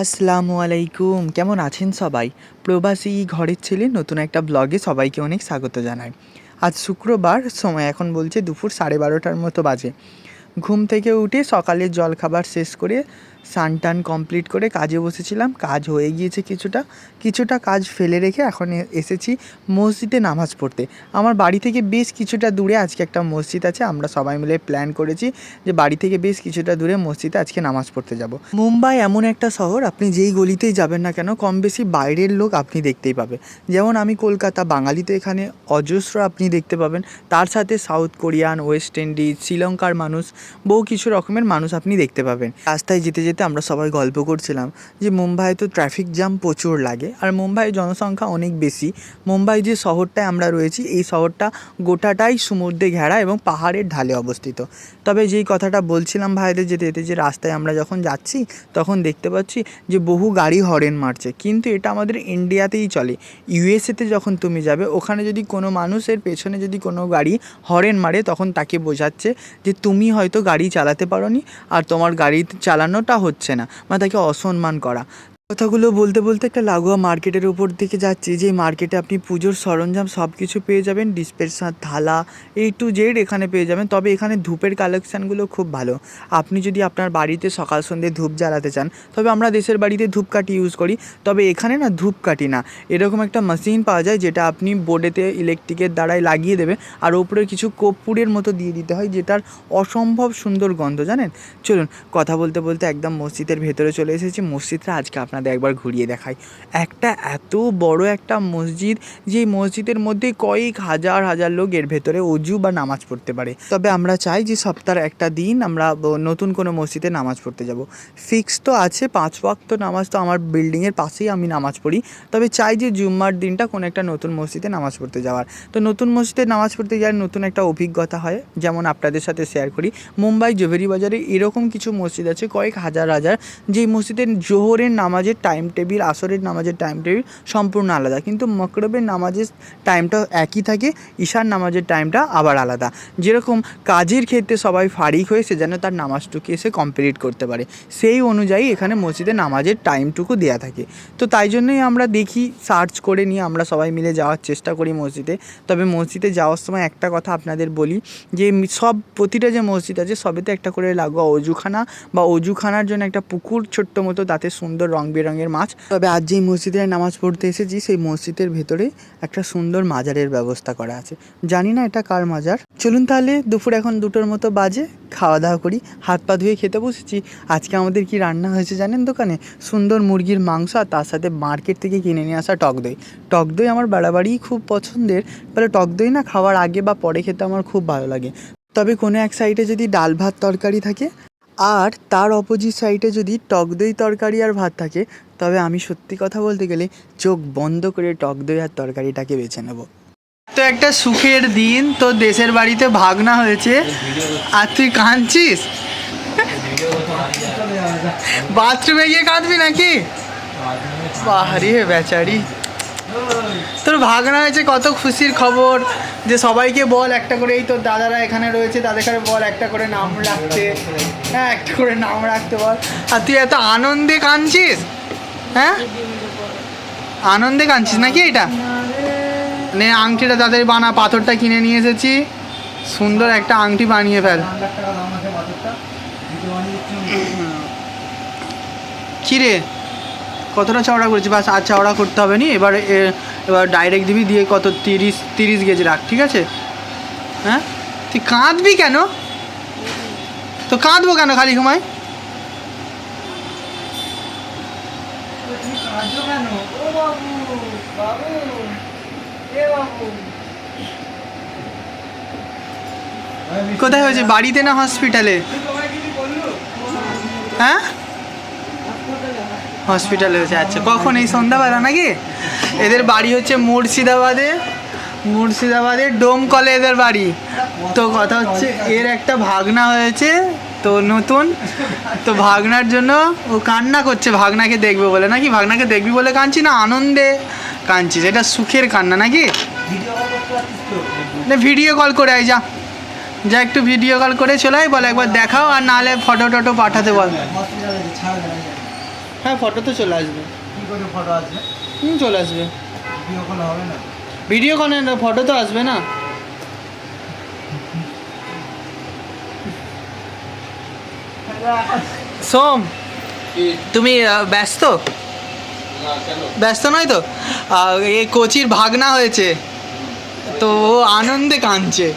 আসসালামু আলাইকুম। কেমন আছেন সবাই? প্রবাসী ঘরের ছেলে নতুন একটা ব্লগে সবাইকে অনেক স্বাগত জানাই। আজ শুক্রবার, সময় এখন বলছে দুপুর সাড়ে বারোটার মতো বাজে। ঘুম থেকে উঠে সকালের জলখাবার শেষ করে স্নান টান কমপ্লিট করে কাজে বসেছিলাম। কাজ হয়ে গিয়েছে কিছুটা। কিছুটা কাজ ফেলে রেখে এখন এসেছি মসজিদে নামাজ পড়তে। আমার বাড়ি থেকে বেশ কিছুটা দূরে আজকে একটা মসজিদ আছে, আমরা সবাই মিলে প্ল্যান করেছি যে বাড়ি থেকে বেশ কিছুটা দূরে মসজিদে আজকে নামাজ পড়তে যাব। মুম্বাই এমন একটা শহর, আপনি যেই গলিতেই যাবেন না কেন, কম বেশি বাইরের লোক আপনি দেখতেই পাবেন। যেমন আমি কলকাতা বাঙালি তো এখানে অজস্র আপনি দেখতে পাবেন। তার সাথে সাউথ কোরিয়ান ওয়েস্ট ইন্ডিজ শ্রীলঙ্কার মানুষ, বহু কিছু রকমের মানুষ আপনি দেখতে পাবেন। রাস্তায় যেতে যেতে আমরা সবাই গল্প করছিলাম যে মুম্বাই তো ট্রাফিক জ্যাম প্রচুর লাগে। আর মুম্বাইয়ের জনসংখ্যা অনেক বেশি। মুম্বাই যে শহরটায় আমরা রয়েছি, এই শহরটা গোটাটাই সমুদ্রে ঘেরা এবং পাহাড়ের ঢালে অবস্থিত। তবে যেই কথাটা বলছিলাম ভাইদের যেতে যেতে যে রাস্তায় আমরা যখন যাচ্ছি, তখন দেখতে পাচ্ছি যে বহু গাড়ি হরেন মারছে। কিন্তু এটা আমাদের ইন্ডিয়াতেই চলে। ইউএসএতে যখন তুমি যাবে, ওখানে যদি কোনো মানুষের পেছনে যদি কোনো গাড়ি হরেন মারে, তখন তাকে বোঝাচ্ছে যে তুমি হয়তো গাড়ি চালাতে পারোনি, আর তোমার গাড়ি চালানোটা হচ্ছে না মানে তাকে অসম্মান করা। কথাগুলো বলতে বলতে একটা লাগোয়া মার্কেটের উপর দিকে যাচ্ছি। যে মার্কেটে আপনি পুজোর সরঞ্জাম সব কিছু পেয়ে যাবেন ডিসপেন্সার থালা এই টু জেড এখানে পেয়ে যাবেন। তবে এখানে ধূপের কালেকশানগুলো খুব ভালো। আপনি যদি আপনার বাড়িতে সকাল সন্ধ্যে ধূপ জ্বালাতে চান, তবে আমরা দেশের বাড়িতে ধূপকাঠি ইউজ করি। তবে এখানে না ধূপকাঠি না। এরকম একটা মেশিন পাওয়া যায় যেটা আপনি বোর্ডেতে ইলেকট্রিকের দ্বারাই লাগিয়ে দেবে আর ওপরে কিছু কর্পূরের মতো দিয়ে দিতে হয় যেটার অসম্ভব সুন্দর গন্ধ, জানেন? চলুন কথা বলতে বলতে একদম মসজিদের ভেতরে চলে এসেছি। মসজিদটা আজকে আপনাদের একবার ঘুরিয়ে দেখাই। একটা এত বড় একটা মসজিদ, যে মসজিদের মধ্যে কয়েক হাজার হাজার লোক এর ভেতরে অজু বা নামাজ পড়তে পারে। তবে আমরা চাই যে সপ্তাহের একটা দিন আমরা নতুন কোনো মসজিদে নামাজ পড়তে যাব। ফিক্স তো আছে, পাঁচ ওয়াক্ত নামাজ তো আমার বিল্ডিংয়ের পাশেই আমি নামাজ পড়ি। তবে চাই যে জুম্মার দিনটা কোনো একটা নতুন মসজিদে নামাজ পড়তে যাওয়ার। তো নতুন মসজিদে নামাজ পড়তে যাওয়ার নতুন একটা অভিজ্ঞতা হয়, যেমন আপনাদের সাথে শেয়ার করি। মুম্বাই জোভেরি বাজারে এরকম কিছু মসজিদ আছে, কয়েক হাজার হাজার যেই মসজিদের জোহরের নামাজের টাইম টেবিল আসরের নামাজের টাইম টেবিল সম্পূর্ণ আলাদা। কিন্তু মকরবের নামাজের টাইমটা একই থাকে, ঈশার নামাজের টাইমটা আবার আলাদা। যেরকম কাজের ক্ষেত্রে সবাই ফারিক হয়ে সে যেন তার নামাজটুকু এসে কমপ্লিট করতে পারে। সেই অনুযায়ী এখানে মসজিদে নামাজের টাইমটুকু দেওয়া থাকে। তো তাই জন্যই আমরা দেখি সার্চ করে নিয়ে আমরা সবাই মিলে যাওয়ার চেষ্টা করি মসজিদে। তবে মসজিদে যাওয়ার সময় একটা কথা আপনাদের বলি, যে সব, প্রতিটা যে মসজিদ আছে, সবেতে একটা করে লাগোয়া অজুখানা বা অজুখানার জন্য একটা পুকুর ছোট্ট মতো, তাতে সুন্দর রং বেরঙের মাছ। তবে আজ যেই মসজিদে নামাজ পড়তে এসেছি, সেই মসজিদের ভেতরে একটা সুন্দর মাজারের ব্যবস্থা করা আছে। জানি না এটা কার মাজার। চলুন তাহলে দুপুর এখন দুটোর মতো বাজে খাওয়া দাওয়া করি। হাত পা ধুয়ে খেতে বসেছি। আজকে আমাদের কি রান্না হয়েছে জানেন দোকানে? সুন্দর মুরগির মাংস আর তার সাথে মার্কেট থেকে কিনে নিয়ে আসা টক দই। টক দই আমার বাড়াবাড়িই খুব পছন্দের। বলে টক দই না খাওয়ার আগে বা পরে খেতে আমার খুব ভালো লাগে। তবে কোনো এক সাইডে যদি ডাল ভাত তরকারি থাকে আর তার অপোজিট সাইডে যদি টক দই তরকারি আর ভাত থাকে, তবে আমি সত্যি কথা বলতে গেলে চোখ বন্ধ করে টক দই আর তরকারিটাকে বেছে নেব। তো একটা সুখের দিন তো দেশের বাড়িতে ভাগনা হয়েছে। আর তুই কাঁদছিস? বাথরুমে গিয়ে কাঁদবি নাকি? বাহারি বেচারি। তোর ভাগনা হয়েছে, কত খুশির খবর। যে সবাইকে বল, একটা করে এই তোর দাদারা এখানে রয়েছে তাদের কাছে বল, একটা করে নাম রাখতে। হ্যাঁ একটা করে নাম রাখতে বল। আর তুই এত আনন্দে কাঁদছিস? হ্যাঁ? আনন্দে কাঁদছিস নাকি এটা? নে, আংটিটা তাদের বানা, পাথরটা কিনে নিয়ে এসেছি। সুন্দর একটা আংটি বানিয়ে ফেল। কিরে? কতটা চওড়া করেছি বাস, আর চওড়া করতে হবে নি? এবার এবার ডাইরেক্ট দিবি দিয়ে কত? তিরিশ তিরিশ গেজ রাখ ঠিক আছে? হ্যাঁ? তুই কাঁদবি কেন? তো কাঁদবো কেন খালি সময় কোথায় হয়েছে? বাড়িতে না হসপিটালে হ্যাঁ? হসপিটালে হয়েছে আচ্ছা কখন? এই সন্ধ্যাবেলা নাকি? এদের বাড়ি হচ্ছে মুর্শিদাবাদে। মুর্শিদাবাদের ডোমকলে এদের বাড়ি। তো কথা হচ্ছে, এর একটা ভাগনা হয়েছে, তো নতুন। তো ভাগনার জন্য ও কান্না করছে, ভাগনাকে দেখবে বলে। নাকি ভাগনাকে দেখবি বলে কাঁদছি না? আনন্দে কাঁদছিস এটা সুখের কান্না নাকি? না ভিডিও কল করে আয়, যা। যা, একটু ভিডিও কল করে চলে আয়, বল একবার দেখাও, আর নাহলে ফটো টটো পাঠাতে বল। হ্যাঁ ফটো তো চলে আসবে। কি করে ফটো আসবে? হুম চলে আসবে। ভিডিও কল হবে না? ভিডিও কলে ফটো তো আসবে না। সোম তুমি ব্যস্ত? ব্যস্ত নয় তো? এই কোচির ভাগনা হয়েছে। তো ও আনন্দে কাঁদছে।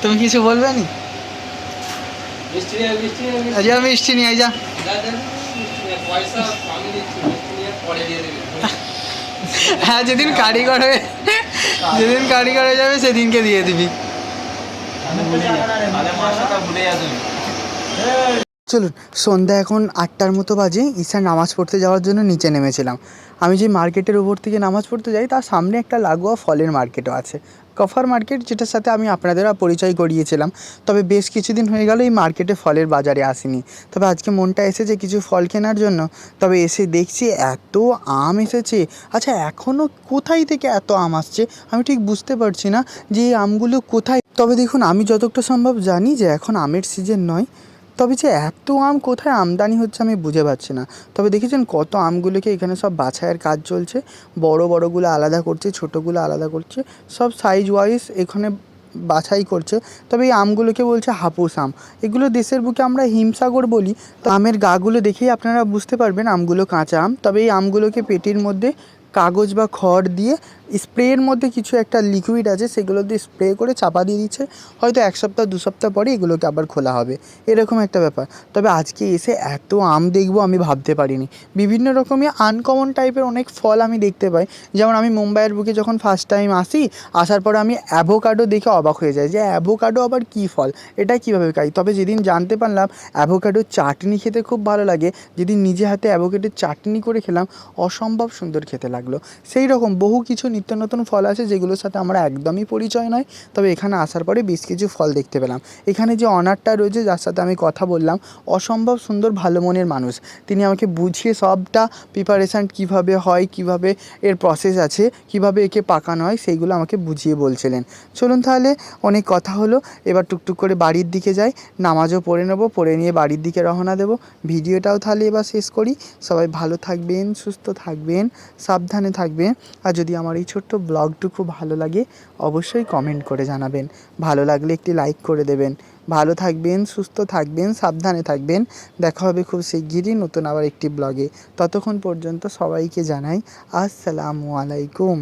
তুমি কিছু বলবে নি? যা মিষ্টি নিয়ে যা। হ্যাঁ যেদিন কারিগর হয়ে যেদিন কারিগর হয়ে যাবে সেদিনকে দিয়ে দিবি। চলুন সন্ধ্যা এখন আটটার মতো বাজে ঈশা নামাজ পড়তে যাওয়ার জন্য নিচে নেমেছিলাম। আমি যে মার্কেটের উপর থেকে নামাজ পড়তে যাই তার সামনে একটা লাগোয়া ফলের মার্কেটও আছে। কফার মার্কেট, যেটার সাথে আমি আপনাদের পরিচয় করিয়েছিলাম তবে বেশ কিছুদিন হয়ে গেল এই মার্কেটে ফলের বাজারে আসিনি। তবে আজকে মনটা এসেছে কিছু ফল কেনার জন্য। তবে এসে দেখছি এত আম এসেছে। আচ্ছা এখনও কোথায় থেকে এত আম আসছে? আমি ঠিক বুঝতে পারছি না যে এই আমগুলো কোথায়। তবে দেখুন, আমি যতটা সম্ভব জানি যে এখন আমের সিজন নয়। তবে যে এত আম কোথায় আমদানি হচ্ছে আমি বুঝে পাচ্ছি না। তবে দেখেছেন কত আমগুলোকে এখানে সব বাছাইয়ের কাজ চলছে। বড় বড়গুলো আলাদা করছে, ছোটোগুলো আলাদা করছে। সব সাইজ ওয়াইজ এখানে বাছাই করছে। তবে এই আমগুলোকে বলছে হাপুস আম। এগুলো দেশের বুকে আমরা হিমসাগর বলি। তো আমের গাগুলো দেখেই আপনারা বুঝতে পারবেন আমগুলো কাঁচা আম। তবে এই আমগুলোকে পেটির মধ্যে কাগজ বা খড় দিয়ে স্প্রের মধ্যে কিছু একটা লিকুইড আছে, সেগুলো দিয়ে স্প্রে করে চাপা দিয়ে দিচ্ছে। হয়তো এক সপ্তাহ, দু সপ্তাহ পরে এগুলোকে আবার খোলা হবে। এরকম একটা ব্যাপার। তবে আজকে এসে এত আম দেখব আমি ভাবতে পারিনি। বিভিন্ন রকমের আনকমন টাইপের অনেক ফল আমি দেখতে পাই। যেমন আমি মুম্বাইয়ের বুকে যখন ফার্স্ট টাইম আসি, আসার পর আমি অ্যাভোকাডো দেখে অবাক হয়ে যাই যে অ্যাভোকাডো আবার কী ফল? এটা কীভাবে খাই? তবে যেদিন জানতে পারলাম অ্যাভোকাডোর চাটনি খেতে খুব ভালো লাগে। যেদিন নিজে হাতে অ্যাভোকাডোর চাটনি করে খেলাম, অসম্ভব সুন্দর খেতে লাগল। সেই রকম বহু কিছু নিত্য নতুন ফল আছে যেগুলোর সাথে আমরা একদমই পরিচয় নয়। তবে এখানে আসার পরে বেশ কিছু ফল দেখতে পেলাম। এখানে যে অনারটা রয়েছে, যার সাথে আমি কথা বললাম, অসম্ভব সুন্দর ভালো মনের মানুষ। তিনি আমাকে বুঝিয়ে সবটা প্রিপারেশান কীভাবে হয়, কীভাবে এর প্রসেস আছে, কীভাবে একে পাকানো হয়, সেইগুলো আমাকে বুঝিয়ে বলছিলেন। চলুন তাহলে অনেক কথা হলো, এবার টুকটুক করে বাড়ির দিকে যাই। নামাজও পড়ে নেব, পড়ে নিয়ে বাড়ির দিকে রওনা দেবো। ভিডিওটাও তাহলে এবার শেষ করি। সবাই ভালো থাকবেন, সুস্থ থাকবেন, সাবধানে থাকবেন। আর যদি আমার এই ছোট্ট ব্লগটুকু ভালো লাগে অবশ্যই কমেন্ট করে জানাবেন। ভালো লাগলে একটি লাইক করে দেবেন। ভালো থাকবেন, সুস্থ থাকবেন, সাবধানে থাকবেন। দেখা হবে খুব শিগগিরই নতুন আবার একটি ব্লগে। ততক্ষণ পর্যন্ত সবাইকে জানাই, আসসালামু আলাইকুম।